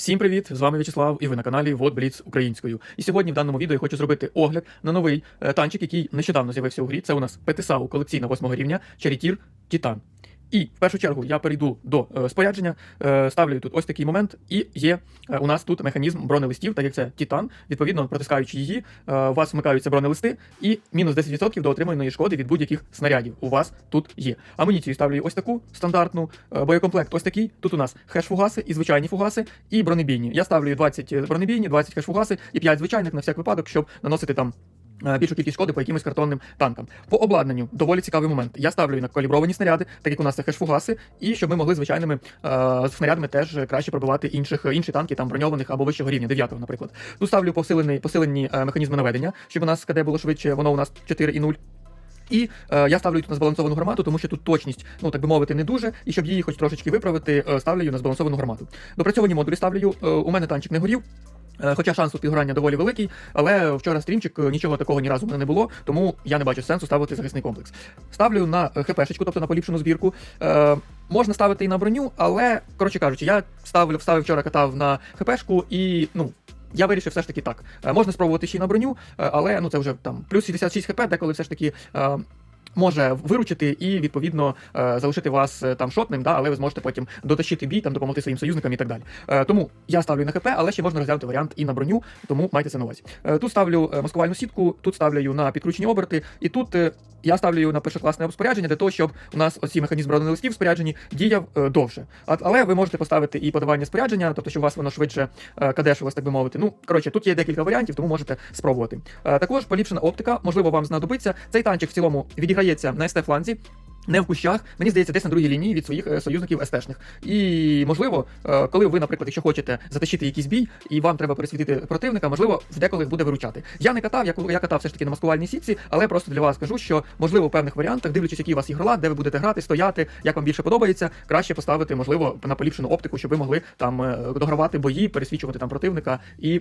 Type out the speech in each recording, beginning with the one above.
Всім привіт! З вами В'ячеслав і ви на каналі Вот Бліц українською. І сьогодні в даному відео я хочу зробити огляд на новий е, танчик, який нещодавно з'явився у грі. Це у нас Петесау колекційна 8 рівня Чарітір Титан. І в першу чергу я перейду до е, спорядження, е, ставлю тут ось такий момент, і є е, у нас тут механізм бронелистів, так як це Титан. Відповідно, протискаючи її, у вас вмикаються бронелисти, і мінус 10% до отриманої шкоди від будь-яких снарядів. У вас тут є. Амуніцію ставлю ось таку стандартну, боєкомплект ось такий. Тут у нас хеш-фугаси і звичайні фугаси, і бронебійні. Я ставлю 20 бронебійні, 20 хеш-фугаси і 5 звичайних на всяк випадок, щоб наносити там. Е, Більшу кількість шкоди по якимось картонним танкам. По обладнанню доволі цікавий момент. Я ставлю на калібровані снаряди, так як у нас це хеш-фугаси, і щоб ми могли звичайними е, снарядами теж краще пробивати інших інші танки, там броньованих або вищого рівня, 9 наприклад. Тут ставлю посилений посилені е, механізми наведення, щоб у нас КД було швидше, воно у нас 4 і е, я ставлю тут на збалансовану гармату, тому що тут точність, ну так би мовити, не дуже. І щоб її хоч трошечки виправити, е, ставлю її на збалансовану гармату. Допрацьовані модулі ставлю. Е, у мене танчик не горів. Е, Хоча шанс тут підгорання доволі великий, але вчора стрімчик е, нічого такого ні разу мене не було, тому я не бачу сенсу ставити захисний комплекс. Ставлю на е, хпшечку, тобто на поліпшену збірку. Е, можна ставити і на броню, але коротше кажучи, я ставлю, вставив вчора катав на хпшку і ну. Я вирішив все ж таки так. Можна спробувати ще й на броню, але ну це вже там плюс 66 хп, деколи все ж таки. Може виручити і відповідно е, залишити вас е, там шотним, да, але ви зможете потім дотащити бій, там допомогти своїм союзникам і так далі. Е, тому я ставлю на ХП, але ще можна розглянути варіант і на броню, тому майте це на увазі. Тут ставлю маскувальну сітку, тут ставлю на підкручені оберти, і тут я ставлю на першокласне спорядження для того, щоб у нас оці механізм бронелистів в спорядженні діяв е, довше. А, але ви можете поставити і подавання спорядження, тобто, щоб у вас воно швидше е, кадешилось, так би мовити. Ну коротше, тут є декілька варіантів, тому можете спробувати. Е, також поліпшена оптика, можливо, вам знадобиться. Цей танчик в цілому відіграється на ст фланзі. Не в кущах, мені здається, десь на другій лінії від своїх е, союзників СТшних. І можливо, е, коли ви, наприклад, якщо хочете затащити якийсь бій, і вам треба пересвітити противника, можливо, в деколи буде виручати. Я не катав, я, я катав все ж таки на маскувальній сітці, але просто для вас кажу, що можливо в певних варіантах, дивлячись, який у вас ігролад, де ви будете грати, стояти, як вам більше подобається, краще поставити, можливо, на поліпшену оптику, щоб ви могли там е, догравати бої, пересвічувати там противника і.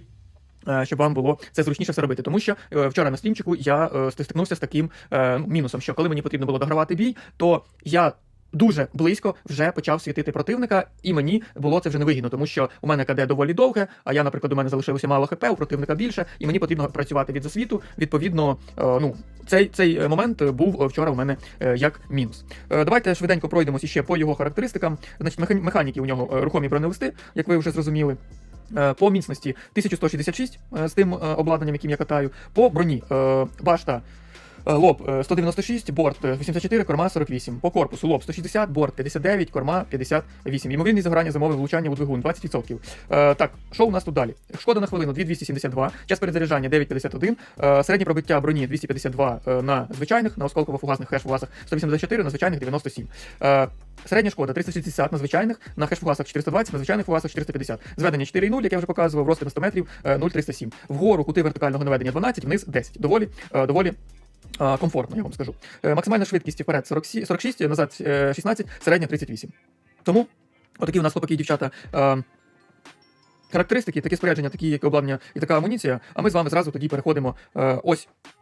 Е, Щоб вам було це зручніше все робити, тому що е, вчора на стрімчику я е, стикнувся з таким мінусом, що коли мені потрібно було догравати бій, то я дуже близько вже почав світити противника, і мені було це вже невигідно, тому що у мене КД доволі довге. А я, наприклад, у мене залишилося мало ХП, у противника більше, і мені потрібно працювати від засвіту. Відповідно, ну цей цей момент був вчора у мене як мінус. Давайте швиденько пройдемося ще по його характеристикам. Значить, меха- механіки у нього рухомі бронелисти, як ви вже зрозуміли. Е, По міцності 1166 е, з тим е, обладнанням, яким я катаю. По броні башта. Е, Лоб е, 196, борт е, 84, корма 48. По корпусу лоб 160, борт 59, корма 58. Ймовірність загорання замовив влучання у двигун 20%. Е, так, що у нас тут далі? Шкода на хвилину 2272, час перезаряджання 951, е, середнє пробиття броні 252 е, на звичайних, на осколково-фугасних хеш-фугасах 184, на звичайних 97. Е, Середня шкода 360 на звичайних, на хеш-фугасах 420, на звичайних фугасах 450. Зведення 4,0, як я вже показував, розкид на 100 метрів е, 0,307. Вгору кути вертикального наведення 12, вниз 10. Доволі, е, доволі е, комфортно, я вам скажу. Е, Максимальна швидкість вперед 46, назад е, 16, середня 38. Тому отакі у нас хлопаки дівчата. е, Характеристики, таке спорядження, такі як обладнання і така амуніція. А ми з вами зразу тоді переходимо е, ось Е,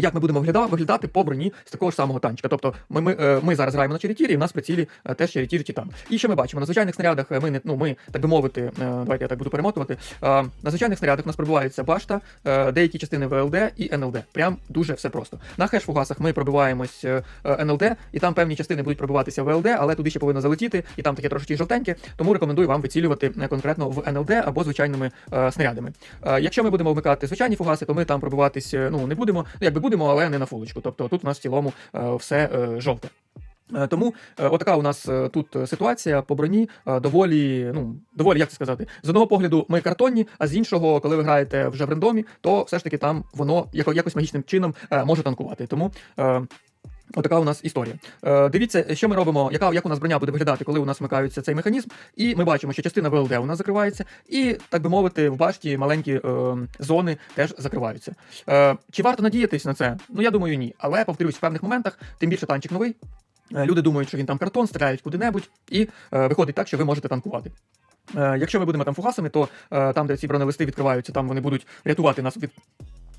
Як ми будемо вигляда- виглядати по броні з такого ж самого танчика. Тобто ми, ми, е, ми зараз граємо на черетірі, і в нас прицілі е, теж черетір Титан. І що ми бачимо? На звичайних снарядах е, ми не ну, ми, так би мовити, е, давайте я так буду перемотувати. е, На звичайних снарядах у нас пробивається башта, е, деякі частини ВЛД і НЛД. Прям дуже все просто. На хеш-фугасах ми пробиваємось е, е, НЛД, і там певні частини будуть пробиватися ВЛД, але туди ще повинно залетіти, і там таке трошечки жовтеньке. Тому рекомендую вам вицілювати е, конкретно в НЛД або звичайними е, снарядами. Е, Якщо ми будемо вмикати звичайні фугаси, то ми там пробиватись е, ну не будемо. Ну якби будемо, але не на фулочку. Тобто тут у нас в цілому е, все е, жовте. Е, Тому отака у нас тут ситуація по броні доволі, ну доволі, як це сказати, з одного погляду ми картонні, а з іншого, коли ви граєте вже в рендомі, то все ж таки там воно якось магічним чином може танкувати. Тому. Отака у нас історія. Е, дивіться, що ми робимо, яка як у нас броня буде виглядати, коли у нас вмикається цей механізм. І ми бачимо, що частина ВЛД у нас закривається, і, так би мовити, в башті маленькі е, зони теж закриваються. Е, чи варто надіятись на це? Ну я думаю, ні. Але повторюсь, в певних моментах, тим більше танчик новий. е, Люди думають, що він там картон, стріляють куди-небудь, і е, виходить так, що ви можете танкувати. Е, якщо ми будемо там фугасами, то е, там, де ці бронелисти відкриваються, там вони будуть рятувати нас від.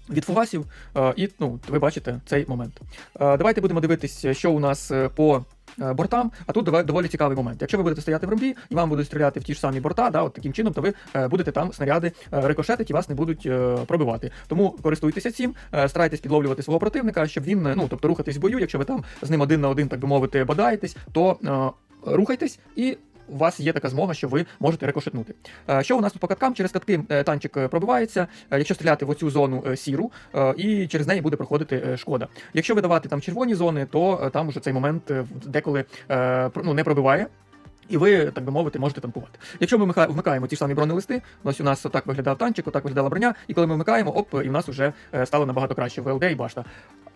Від фугасів, е, і ну, ви бачите цей момент. Е, давайте будемо дивитись, що у нас е, по бортам. А тут доволі цікавий момент. Якщо ви будете стояти в ромбі і вам будуть стріляти в ті ж самі борта, да, от таким чином, то ви будете там снаряди рикошетити і вас не будуть пробивати. Тому користуйтеся цим, старайтесь підловлювати свого противника, щоб він, ну тобто рухатись в бою. Якщо ви там з ним один на один, так би мовити, бодаєтесь, то рухайтесь і. У вас є така змога, що ви можете рикошетнути. Е, Що у нас тут по каткам? Через катки е, танчик е, пробивається, якщо стріляти в оцю зону сіру, і через неї буде проходити шкода. Якщо видавати там червоні зони, то там уже цей момент деколи ну, не пробиває. І ви, так би мовити, можете танкувати. Якщо ми вмикаємо ті ж самі бронелисти, ось у нас отак виглядав танчик, отак виглядала броня, і коли ми вмикаємо, оп, і в нас вже стало набагато краще ВЛД і башта.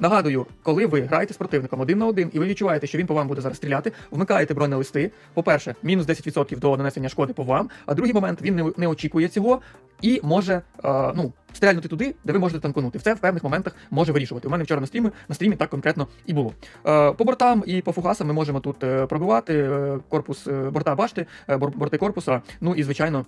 Нагадую, коли ви граєте з противником один на один, і ви відчуваєте, що він по вам буде зараз стріляти, вмикаєте бронелисти. По-перше, мінус 10% до нанесення шкоди по вам. А другий момент він не, не очікує цього і може е, ну, стрельнути туди, де ви можете танканути. Це в певних моментах може вирішувати. У мене вчора на стрімі на стрімі так конкретно і було. Е, по бортам і по фугасам ми можемо тут е, пробивати е, корпус е, борта башти, борти корпуса. Ну і звичайно.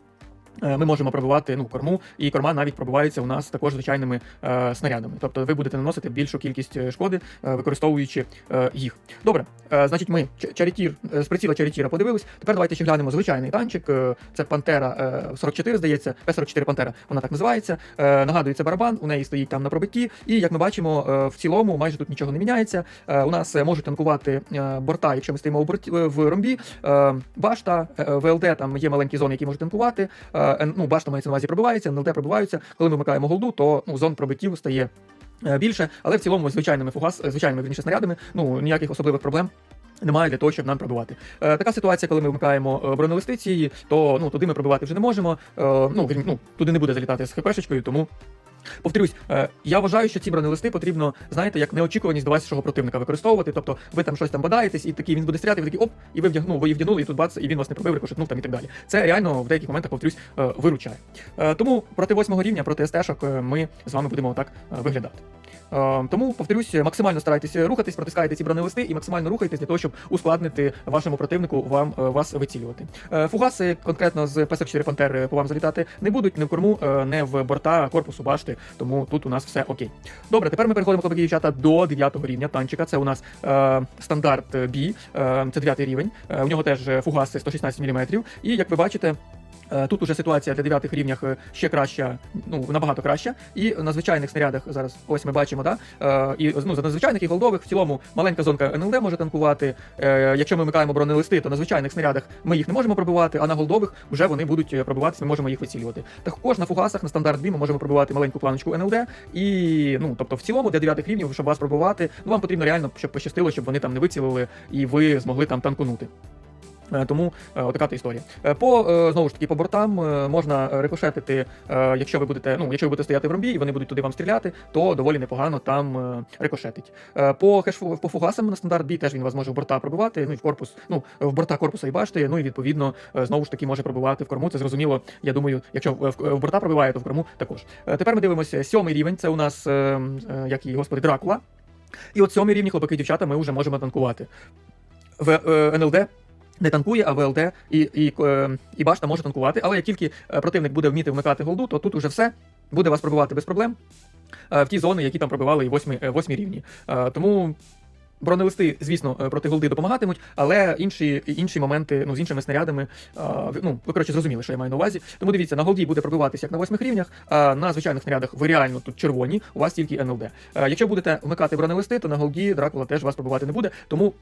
Е, Ми можемо пробивати ну корму, і корма навіть пробивається у нас також звичайними е, снарядами. Тобто ви будете наносити більшу кількість е, шкоди, е, використовуючи е, їх. Добре, е, значить, ми чарітір е, з приціла чарітіра подивились. Тепер давайте ще глянемо звичайний танчик. Це Пантера е, 44, здається, П-44 Пантера. Вона так називається. Е, нагадую, це барабан. У неї стоїть там на пробитті. І як ми бачимо, в цілому майже тут нічого не міняється. Е, у нас можуть танкувати борта, якщо ми стоїмо в, ромбі. Е, башта, ВЛД, там є маленькі зони, які можуть танкувати. Е, ну, башта мається на увазі пробивається, НЛД пробиваються. Коли ми вмикаємо голду, то ну, зон пробиттів стає. е, Більше, але в цілому звичайними фугас, е, звичайними вірніше снарядами, ну ніяких особливих проблем немає для того, щоб нам пробивати. Е, така ситуація, коли ми вмикаємо е, бронелисти то ну туди ми пробивати вже не можемо. Е, ну, ну туди не буде залітати з хпшечкою, тому. Повторюсь, е, я вважаю, що ці бронелисти потрібно, знаєте, як неочікуваність до вашого противника використовувати. Тобто ви там щось там бодаєтесь, і такий він буде стріляти, ви такий оп, і ви вдягнули, ви її вдягнули, і тут бац, і він вас не пробив, рикошетнув там і так далі. Це реально в деяких моментах, повторюсь, е, виручає. Е, Тому проти восьмого рівня, проти СТ-шок ми з вами будемо так е, виглядати. Е, Тому, повторюсь, максимально старайтесь рухатись, протискайте ці бронелисти і максимально рухайтесь для того, щоб ускладнити вашому противнику вам е, вас вицілювати. Е, Фугаси конкретно з ПС-4 Пантер по вам залітати не будуть ні в корму, не в борта корпусу башти, тому тут у нас все окей. Добре, тепер ми переходимо хлопці дівчата до 9 рівня танчика. Це у нас е, стандарт B, е, це 9 рівень. Е, у нього теж фугаси 116 мм. І як ви бачите. Е, Тут уже ситуація для дев'ятих рівнях е, ще краща, ну набагато краща. І на звичайних снарядах зараз ось ми бачимо, да? е, і ну, за надзвичайних і голдових в цілому маленька зонка НЛД може танкувати. Якщо ми вмикаємо бронелисти, то на звичайних снарядах ми їх не можемо пробивати, а на голдових вже вони будуть пробиватися, ми можемо їх вицілювати. Також на фугасах на стандарт B ми можемо пробивати маленьку планочку НЛД. І ну тобто в цілому для дев'ятих рівнів, щоб вас пробивати, ну вам потрібно реально, щоб пощастило, щоб вони там не вицілили і ви змогли там танкунути. Е, Тому е, отака та історія. Е, По знову ж таки по бортам можна рикошетити, якщо ви будете, ну якщо ви будете стояти в ромбі і вони будуть туди вам стріляти, то доволі непогано там рикошетить. По хешфу по фугасам на стандарт бій теж він вас може в борта пробивати. Ну і в корпус, ну в борта корпуса і башти. Ну і відповідно знову ж таки може пробивати в корму. Це зрозуміло. Я думаю, якщо в, борта пробиває, то в корму також. Тепер ми дивимося сьомий рівень. Це у нас як і господи Дракула. І от сьомий рівні хлопаки дівчата ми вже можемо танкувати. В НЛД не танкує, а ВЛД і, і, е, і башта може танкувати. Але як тільки е, противник буде вміти вмикати голду, то тут уже все буде вас пробивати без проблем е, в ті зони, які там пробивали і восьмі, восьмі рівні. Тому. Бронелисти, звісно, проти голди допомагатимуть, але інші, інші моменти ну, з іншими снарядами, ну, ви коротше зрозуміли, що я маю на увазі. Тому дивіться, на голді буде пробиватися як на восьмих рівнях, а на звичайних снарядах ви реально тут червоні, у вас тільки НЛД. Якщо будете вмикати бронелисти, то на голді Дракула теж вас пробивати не буде. Тому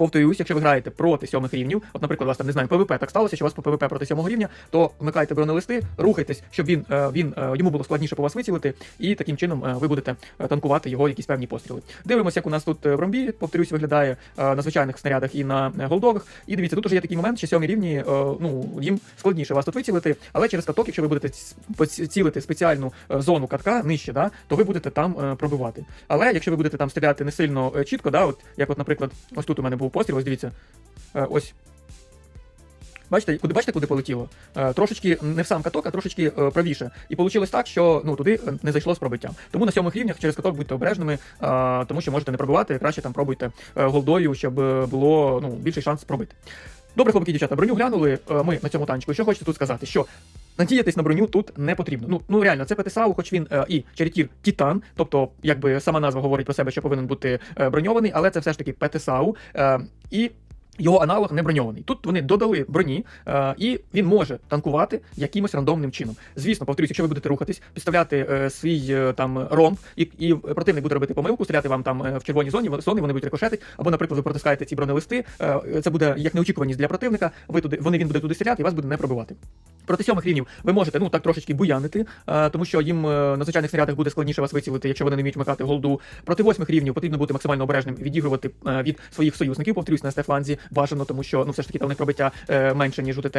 повторюсь, якщо ви граєте проти сьомих рівнів, от, наприклад, у вас там не знаю, ПВП так сталося, що у вас по ПВП проти сьомого рівня, то вмикайте бронелисти, рухайтесь, щоб він, е, він е, йому було складніше по вас вицілити, і таким чином е, ви будете танкувати його якісь певні постріли. Дивимося, як у нас тут в ромбі, повторюсь, виглядає на звичайних снарядах і на голдових. І дивіться, тут уже є такий момент, що сьомі рівні, ну їм складніше вас тут вицілити, але через каток, якщо ви будете цілити спеціальну зону катка нижче, да, то ви будете там пробивати. Але якщо ви будете там стріляти не сильно чітко, да, от як, от, наприклад, ось тут у мене був постріл, ось дивіться. Е, Ось. Бачите, куди бачите, куди полетіло? Е, трошечки не в сам каток, а трошечки е, правіше. І вийшло так, що ну туди не зайшло з пробиттям. Тому на сьомих рівнях через каток будьте обережними, тому що можете не пробивати, краще там пробуйте голдою, щоб було ну, більший шанс пробити. Добре, хлопці дівчата, броню глянули ми на цьому танчику. Що хочете тут сказати? Що надіятись на броню тут не потрібно. Ну, ну реально, це ПТСАУ, хоч він е, і Черетір Титан, тобто, якби сама назва говорить про себе, що повинен бути е, броньований, але це все ж таки ПТСАУ. Е, і Його аналог не броньований. Тут вони додали броні, е, і він може танкувати якимось рандомним чином. Звісно, повторюсь, якщо ви будете рухатись, підставляти е, свій е, там ромб, і, і противник буде робити помилку, стріляти вам там е, в червоній зоні, зони вони будуть рикошетити, або, наприклад, ви протискаєте ці бронелисти. Е, це буде як неочікуваність для противника. Ви туди, вони він буде туди стріляти, і вас буде не пробивати. Проти сьомих рівнів ви можете ну так трошечки буянити, е, тому що їм е, на звичайних снарядах буде складніше вас вицілити, якщо вони не вміють вмикати голду. Проти восьмих рівнів потрібно бути максимально обережним, відігрувати е, від своїх союзників. Повторюсь, на стефланзі бажано, тому що ну все ж таки там у них пробиття менше ніж у ТТ.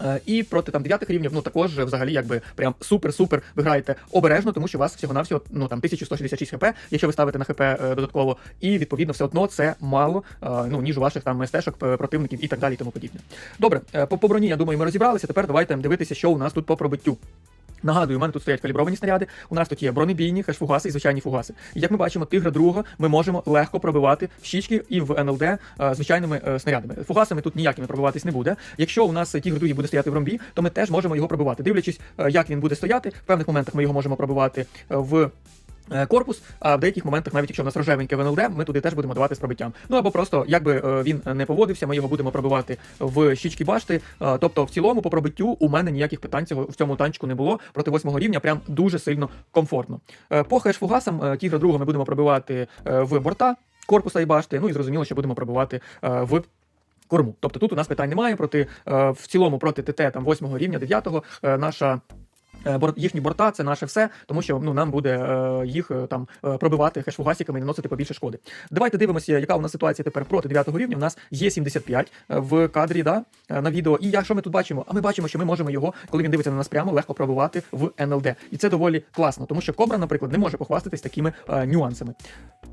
Е, І проти там дев'ятих рівнів, ну також взагалі якби прям супер-супер ви граєте обережно, тому що у вас всього-навсього ну там 1166 хп, якщо ви ставите на хп е, додатково, і відповідно все одно це мало, е, ну ніж у ваших там стежок противників і так далі, і тому подібне. Добре, по, по броні, я думаю, ми розібралися. Тепер давайте дивитися, що у нас тут по пробиттю. Нагадую, у мене тут стоять калібровані снаряди. У нас тут є бронебійні, хешфугаси і звичайні фугаси. І як ми бачимо, тигра другого ми можемо легко пробивати в щічки і в НЛД е, звичайними е, снарядами. Фугасами тут ніякими пробиватись не буде. Якщо у нас тігр другий буде стояти в ромбі, то ми теж можемо його пробивати. Дивлячись, е, як він буде стояти, в певних моментах ми його можемо пробивати в. Е, Корпус, а в деяких моментах, навіть якщо в нас рожевеньке в НЛД, ми туди теж будемо давати з пробиттям. Ну або просто, якби е, він не поводився, ми його будемо пробивати в щічки башти. Е, Тобто, в цілому, по пробиттю у мене ніяких питань цього в цьому танчику не було. Проти восьмого рівня прям дуже сильно комфортно. По хеш-фугасам тігра другого ми будемо пробивати в борта корпуса і башти. Ну і зрозуміло, що будемо пробивати в. Корму. Тобто тут у нас питань немає проти в цілому проти ТТ там 8 рівня, 9 е, наша. Е, Їхні борта це наше все, тому що ну нам буде е, їх е, там пробивати хешфугасиками і наносити побільше шкоди. Давайте дивимося, яка у нас ситуація тепер проти 9 рівня. У нас є 75 е, в кадрі, да, на відео. І я що ми тут бачимо? А ми бачимо, що ми можемо його, коли він дивиться на нас прямо, легко пробивати в НЛД. І це доволі класно, тому що Кобра, наприклад, не може похвастатись такими е, нюансами.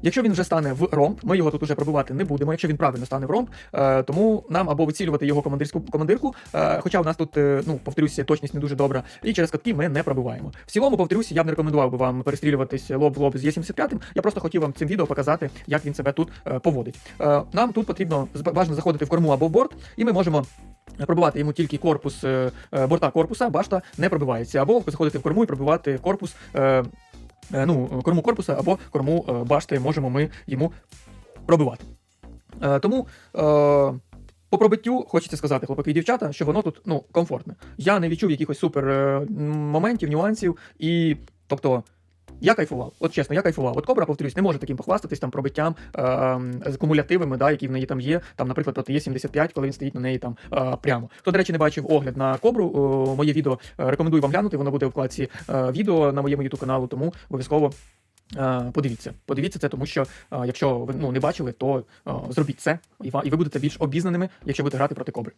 Якщо він вже стане в ромб, ми його тут уже пробувати не будемо. Якщо він правильно стане в ромб, е, тому нам або вицілювати його командирську командирку, е, хоча у нас тут, е, ну повторюся, точність не дуже добра, і через катки ми не пробиваємо. В цілому, повторюся, я б не рекомендував би вам перестрілюватись лоб в лоб з Є75. Я просто хотів вам цим відео показати, як він себе тут е, поводить. Е, нам тут потрібно з- заходити в корму або в борт, і ми можемо. Пробивати йому тільки корпус е, борта корпуса, башта не пробивається, або заходити в корму і пробивати корпус ну, корму корпуса або корму башти можемо ми йому пробивати. Тому по пробиттю хочеться сказати, хлопаки і дівчата, що воно тут ну, комфортне. Я не відчув якихось супер е, моментів, нюансів, і тобто. Я кайфував, от чесно, я кайфував. От Кобра, повторюсь, не може таким похвастатись там пробиттям е, з кумулятивами, да, які в неї там є. Там, наприклад, проти є 75, коли він стоїть на неї там е, прямо. Хто, до речі, не бачив огляд на Кобру, о, моє відео е, рекомендую вам глянути. Воно буде в вкладці е, відео на моєму youtube каналу, тому обов'язково. Е, Подивіться, подивіться це, тому що е, якщо ви ну, не бачили, то е, зробіть це, і, ва- і ви будете більш обізнаними, якщо будете грати проти кобри.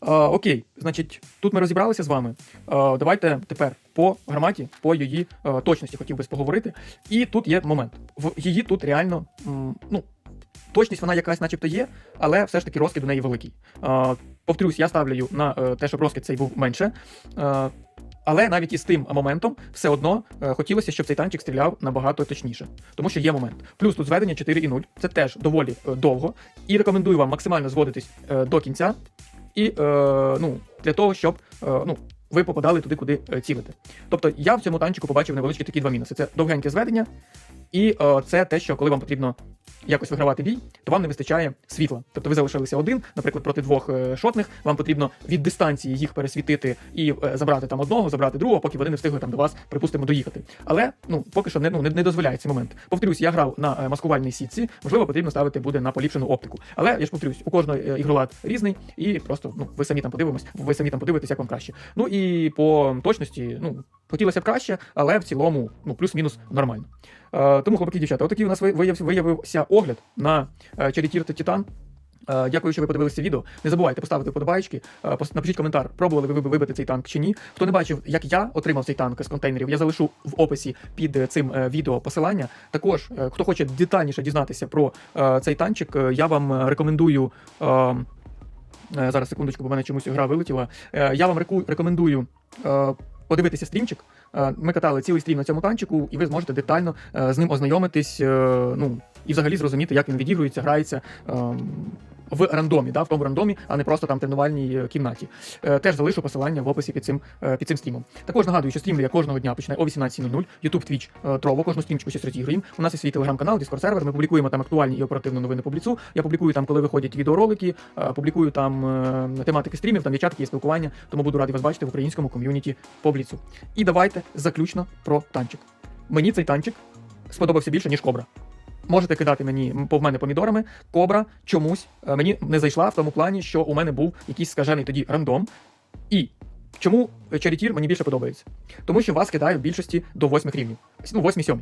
Окей, значить, тут ми розібралися з вами. Давайте тепер по гарматі, по її точності хотів би поговорити. І тут є момент. В її тут реально ну, точність вона якась, начебто, є, але все ж таки розкид у неї великий. Повторюсь, я ставлю на те, щоб розкид цей був менше. Але навіть із тим моментом все одно е, хотілося, щоб цей танчик стріляв набагато точніше, тому що є момент. Плюс тут зведення 4,0, це теж доволі е, довго. І рекомендую вам максимально зводитись е, до кінця, і ну, для того, щоб ну, ви попадали туди, куди цілите. Тобто я в цьому танчику побачив невеличкі такі два мінуси: це довгеньке зведення, і е, це те, що коли вам потрібно якось вигравати бій, то вам не вистачає світла. Тобто ви залишилися один, наприклад, проти двох е, шотних. Вам потрібно від дистанції їх пересвітити і е, забрати там одного, забрати другого, поки вони не встигли там до вас, припустимо, доїхати. Але ну поки що не, ну, не, не дозволяє цей момент. Повторюсь, я грав на е, маскувальній сітці, можливо, потрібно ставити буде на поліпшену оптику. Але я ж повторюсь, у кожного ігролад різний, і просто ну ви самі там подивимось, ви самі там подивитесь, як вам краще. Ну і по точності, ну хотілося б краще, але в цілому, ну плюс-мінус нормально. Е, тому, хлопаки, дівчата, отакий у нас виявився, огляд на е, Charioteer та Titan. Е, Дякую, що ви подивилися відео. Не забувайте поставити вподобайки, е, напишіть коментар, пробували ви вибити цей танк чи ні. Хто не бачив, як я отримав цей танк з контейнерів, я залишу в описі під цим відео посилання. Також, хто хоче детальніше дізнатися про цей танчик, я вам рекомендую. е, е, Зараз секундочку, бо в мене чомусь гра вилетіла. Я вам рекомендую подивитися стрімчик. Е, Ми катали цілий стрім на цьому танчику, і ви зможете детально е, з ним ознайомитись. е, Ну і взагалі зрозуміти, як він відігрується, грається. В рандомі, да, в тому рандомі, а не просто там тренувальній е, кімнаті. Е, Теж залишу посилання в описі під цим, е, під цим стрімом. Також нагадую, що стрімлю я кожного дня починаю о 18.00, YouTube, Twitch, Trovo, кожну стрімчику 6 разів грім. У нас є свій телеграм-канал, Discord сервер. Ми публікуємо там актуальні і оперативні новини по бліцу. Я публікую там, коли виходять відеоролики, публікую там тематики стрімів, там є чатки, є спілкування. Тому буду радий вас бачити в українському ком'юніті по бліцу. І давайте заключно про танчик. Мені цей танчик сподобався більше, ніж кобра. Можете кидати мені по мене помідорами. Кобра чомусь е, мені не зайшла в тому плані, що у мене був якийсь скажений тоді рандом. І чому Charity мені більше подобається? Тому що вас кидає в більшості до 8 рівнів. Ну, 8-7.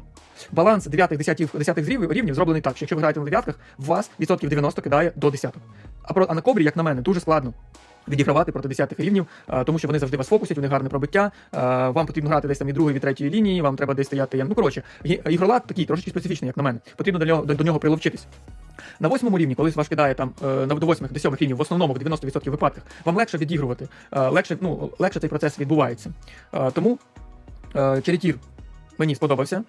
Баланс 9 10 10 рівнів, зроблений так, що якщо ви граєте на дев'ятках, вас відсотків 90 кидає до 10. А, про, а на кобрі, як на мене, дуже складно. Відігравати проти 10 рівнів, тому що вони завжди вас фокусять, них гарне пробиття. Вам потрібно грати десь там від другої, від третьої лінії, вам треба десь стояти. Ну коротше, ігролад такий трошечки специфічний, як на мене. Потрібно до нього до, до нього приловчитись. На восьмому рівні, коли вас кидає там е, до восьмих, до сьомих рівнів, в основному в 90% випадках, вам легше відігрувати, е, легше, ну, легше цей процес відбувається. Тому Черетір мені сподобався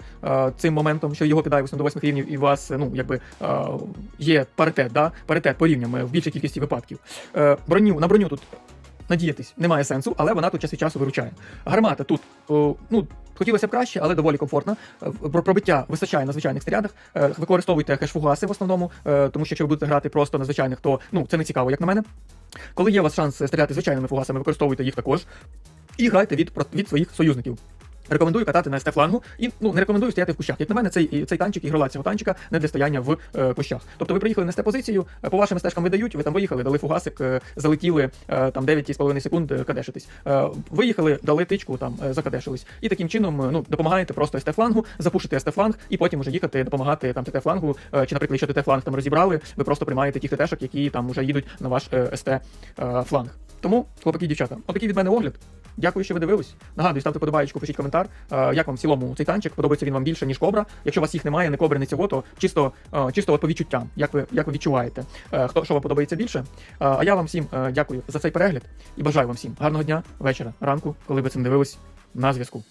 цим моментом, що його кидає в основному до восьмих рівнів, і у вас ну, якби, є паритет, да? паритет по рівням е, в більшій кількості випадків. Е, Броню, на броню тут надіятись немає сенсу, але вона тут час від часу виручає. Гармата тут, ну, хотілося б краще, але доволі комфортна. Е, Про пробиття вистачає на звичайних снарядах. Використовуйте хеш-фугаси в основному, тому що якщо ви будете грати просто на звичайних, то ну, це не цікаво, як на мене. Коли є у вас шанс стріляти звичайними фугасами, використовуйте їх також. І грайте від, від своїх союзників. Рекомендую катати на СТ-флангу і ну не рекомендую стояти в кущах. Як на мене, цей, цей танчик ігрола цього танчика не для стояння в е, кущах. Тобто ви приїхали на СТ-позицію, е, по вашим стежкам видають, ви там виїхали, дали фугасик, е, залетіли е, там 9,5 секунд е, кадешитись. Е, виїхали, дали тичку, там е, закадешились. І таким чином е, ну, допомагаєте просто СТ-флангу, запушити СТ-фланг і потім вже їхати, допомагати там ТТ-флангу. Е, чи, наприклад, якщо ТТ-фланг там розібрали, ви просто приймаєте тих ТТ-шок, які там вже їдуть на ваш е, СТ-фланг. Тому, хлопаки дівчата, отакий від мене огляд. Дякую, що ви дивились. Нагадую, ставте подобаєчку, пишіть коментар. Е, Як вам в цілому цей танчик? Подобається він вам більше, ніж кобра. Якщо у вас їх немає, не кобри, не цього, то чисто, е, чисто от по відчуттям, як ви, як ви відчуваєте, е, хто що вам подобається більше. А я вам всім дякую за цей перегляд і бажаю вам всім гарного дня, вечора, ранку, коли ви не дивились на зв'язку.